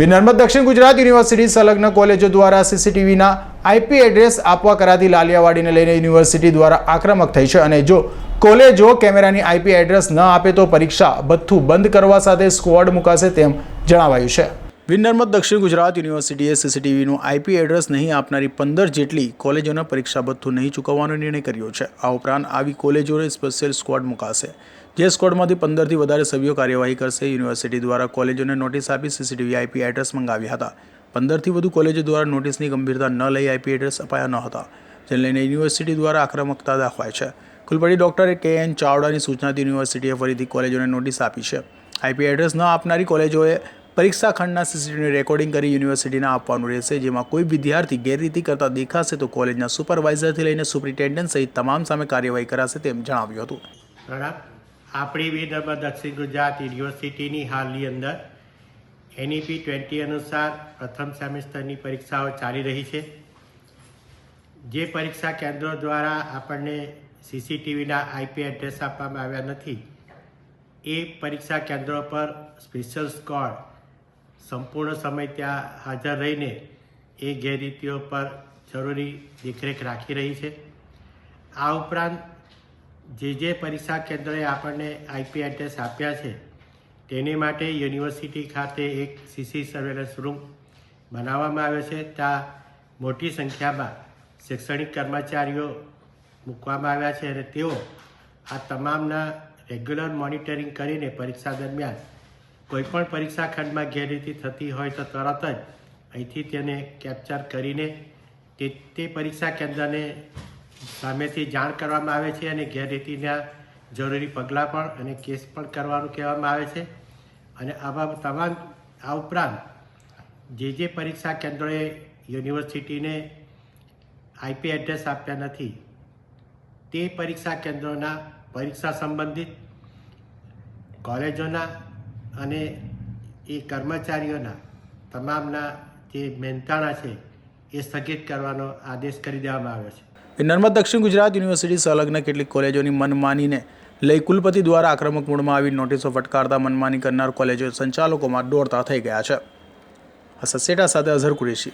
નર્મદ દક્ષિણ ગુજરાત યુનિવર્સિટી સંલગ્ન કોલેજો દ્વારા સીસીટીવીના આઈપી એડ્રેસ આપવા કરાતી લાલિયાવાડીને લઈને યુનિવર્સિટી દ્વારા આક્રમક થઈ છે અને જો કોલેજો કેમેરાની આઈપી એડ્રેસ ન આપે તો પરીક્ષા ભથ્થું બંધ કરવા સાથે સ્કવોડ મુકાશે તેમ જણાવાયું છે. વિનર્મદ દક્ષિણ ગુજરાત યુનિવર્સિટીએ સીસીટીવીનું આઈપી એડ્રેસ નહીં આપનારી પંદર જેટલી કોલેજોના પરીક્ષા ભથ્થું નહીં ચૂકવવાનો નિર્ણય કર્યો છે. આ ઉપરાંત આવી કોલેજોને સ્પેશિયલ સ્ક્વોડ મુકાશે. જે સ્ક્વોડમાંથી પંદરથી વધારે સભ્યો કાર્યવાહી કરશે. યુનિવર્સિટી દ્વારા કોલેજોને નોટિસ આપી સીસીટીવી આઈપી એડ્રેસ મંગાવ્યા હતા. પંદરથી વધુ કોલેજો દ્વારા નોટિસની ગંભીરતા ન લઈ આઈપી એડ્રેસ અપાયા ન હતા, જેને લઈને યુનિવર્સિટી દ્વારા આક્રમકતા દાખવાય છે. કુલપતિ ડોક્ટર કે એન ચાવડાની સૂચનાથી યુનિવર્સિટીએ ફરીથી કોલેજોને નોટિસ આપી છે. આઈપી એડ્રેસ ન આપનારી કોલેજોએ પરીક્ષા ખંડના સીસીટીવીની રેકોર્ડિંગ કરી યુનિવર્સિટીના આપવાનું રહેશે. જેમાં કોઈ વિદ્યાર્થી ગેરરીતિ કરતા દેખાશે તો કોલેજના સુપરવાઇઝરથી લઈને સુપ્રિન્ટેન્ડન્ટ સહિત તમામ સામે કાર્યવાહી કરાશે તેમ જણાવ્યું હતું. આપણી વિદર્ભ દક્ષિણ ગુજરાત યુનિવર્સિટીની હાલની અંદર એનઈપી ટ્વેન્ટી અનુસાર પ્રથમ સેમેસ્ટરની પરીક્ષાઓ ચાલી રહી છે. જે પરીક્ષા કેન્દ્રો દ્વારા આપણને સીસીટીવીના આઈપી એડ્રેસ આપવામાં આવ્યા નથી, એ પરીક્ષા કેન્દ્રો પર સ્પેશિયલ સ્કોડ સંપૂર્ણ સમય ત્યાં હાજર રહીને એ ગેરરીતિઓ પર જરૂરી દેખરેખ રાખી રહી છે. આ ઉપરાંત જે જે પરીક્ષા કેન્દ્રએ આપણને આઈપી એડ્રેસ આપ્યા છે, તેની માટે યુનિવર્સિટી ખાતે એક સીસી સર્વેલન્સ રૂમ બનાવવામાં આવ્યો છે. ત્યાં મોટી સંખ્યામાં શૈક્ષણિક કર્મચારીઓ મૂકવામાં આવ્યા છે અને તેઓ આ તમામના રેગ્યુલર મોનિટરિંગ કરીને પરીક્ષા દરમિયાન કોઈપણ પરીક્ષા ખંડમાં ગેરરીતિ થતી હોય તો તરત જ અહીંથી તેને કેપ્ચર કરીને તે તે પરીક્ષા કેન્દ્રને સામેથી જાણ કરવામાં આવે છે અને ગેરરીતિના જરૂરી પગલાં પણ અને કેસ પણ કરવાનું કહેવામાં આવે છે. અને આવા તમામ, આ ઉપરાંત જે જે પરીક્ષા કેન્દ્રોએ યુનિવર્સિટીને આઈપી એડ્રેસ આપ્યા નથી, તે પરીક્ષા કેન્દ્રોના પરીક્ષા સંબંધિત કોલેજોના અને એ કર્મચારીઓના તમામના જે મહેનતાણા છે, એ સ્થગિત કરવાનો આદેશ કરી દેવામાં આવ્યો છે. નર્મદ દક્ષિણ ગુજરાત યુનિવર્સિટી સંલગ્ન કેટલીક કોલેજોની મનમાનીને લઈ કુલપતિ દ્વારા આક્રમક મૂળમાં આવી નોટિસો ફટકારતા મનમાની કરનાર કોલેજો સંચાલકોમાં દોડતા થઈ ગયા છે. આ સસેટા સાથે અઝહર કુરેશી.